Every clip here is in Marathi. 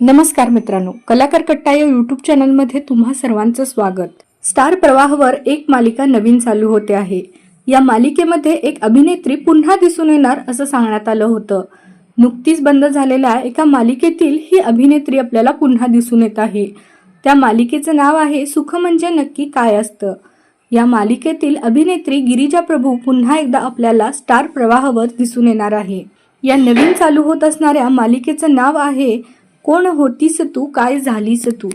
नमस्कार मित्रांनो कलाकार कट्टा या युट्यूब चॅनलमध्ये तुम्हा सर्वांचं स्वागत. स्टार प्रवाहावर एक मालिका नवीन चालू होते आहे. या मालिकेमध्ये एक अभिनेत्री पुन्हा दिसून येणार असं सांगण्यात आलं होतं. नुकतीच बंद झालेल्या एका मालिकेतील ही अभिनेत्री आपल्याला पुन्हा दिसून येत आहे. त्या मालिकेचं नाव आहे सुख म्हणजे नक्की काय असतं? या मालिकेतील अभिनेत्री गिरिजा प्रभू पुन्हा एकदा आपल्याला स्टार प्रवाहावर दिसून येणार आहे. या नवीन चालू होत असणाऱ्या मालिकेचं नाव आहे कोण होतीस तू? काय झालीस तू?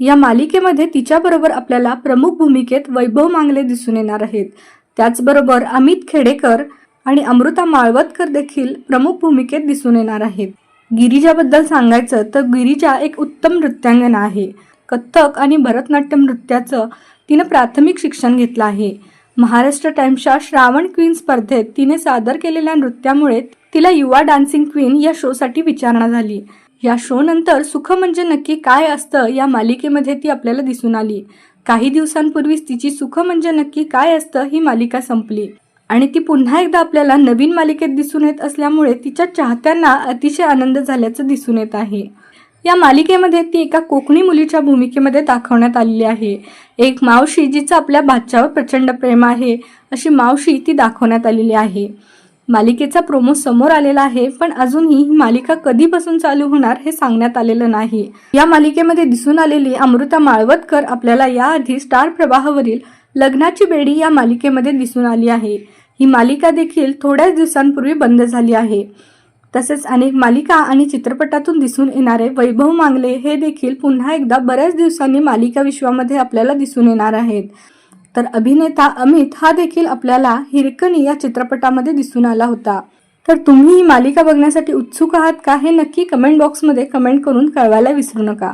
या मालिकेमध्ये तिच्याबरोबर आपल्याला प्रमुख भूमिकेत वैभव मांगले दिसून येणार आहेत. त्याचबरोबर अमित खेडेकर आणि अमृता माळवतकर देखील प्रमुख भूमिकेत दिसून येणार आहेत. गिरिजाबद्दल सांगायचं तर गिरिजा एक उत्तम नृत्यांगना आहे. कथ्थक आणि भरतनाट्यम नृत्याचं तिनं प्राथमिक शिक्षण घेतलं आहे. महाराष्ट्र टाइम्सच्या श्रावण क्वीन स्पर्धेत तिने सादर केलेल्या नृत्यामुळे तिला युवा डान्सिंग क्वीन या शोसाठी विचारणा झाली. या शोनंतर सुख म्हणजे नक्की काय असतं या मालिकेमध्ये ती आपल्याला दिसून आली. काही दिवसांपूर्वीच तिची सुख म्हणजे नक्की काय असतं ही मालिका संपली. आणि ती पुन्हा एकदा आपल्याला नवीन मालिकेत दिसून येत असल्यामुळे तिच्या चाहत्यांना अतिशय आनंद झाल्याचं दिसून येत आहे. या मालिकेमध्ये ती एका कोकणी मुलीच्या भूमिकेमध्ये दाखवण्यात आलेली आहे. एक मावशी जिचं आपल्या भाच्यावर प्रचंड प्रेम आहे अशी मावशी ती दाखवण्यात आलेली आहे. मालिकेचा प्रोमो समोर आलेला आहे पण अजूनही ही मालिका कधीपासून चालू होणार हे सांगण्यात आलेलं नाही. या मालिकेमध्ये दिसून आलेली अमृता माळवतकर आपल्याला याआधी स्टार प्रवाहावरील लग्नाची बेडी या मालिकेमध्ये दिसून आली आहे. ही मालिका देखील थोड्याच दिवसांपूर्वी बंद झाली आहे. तसेच अनेक मालिका आणि चित्रपटातून दिसून येणारे वैभव मांगले हे देखील पुन्हा एकदा बऱ्याच दिवसांनी मालिका विश्वामध्ये आपल्याला दिसून येणार आहेत. तर अभिनेता अमित हा देखील आपल्याला हिरकणी या चित्रपटामध्ये दिसून आला होता. तर तुम्ही ही मालिका बघण्यासाठी उत्सुक आहात का हे नक्की कमेंट बॉक्समध्ये कमेंट करून कळवायला विसरू नका.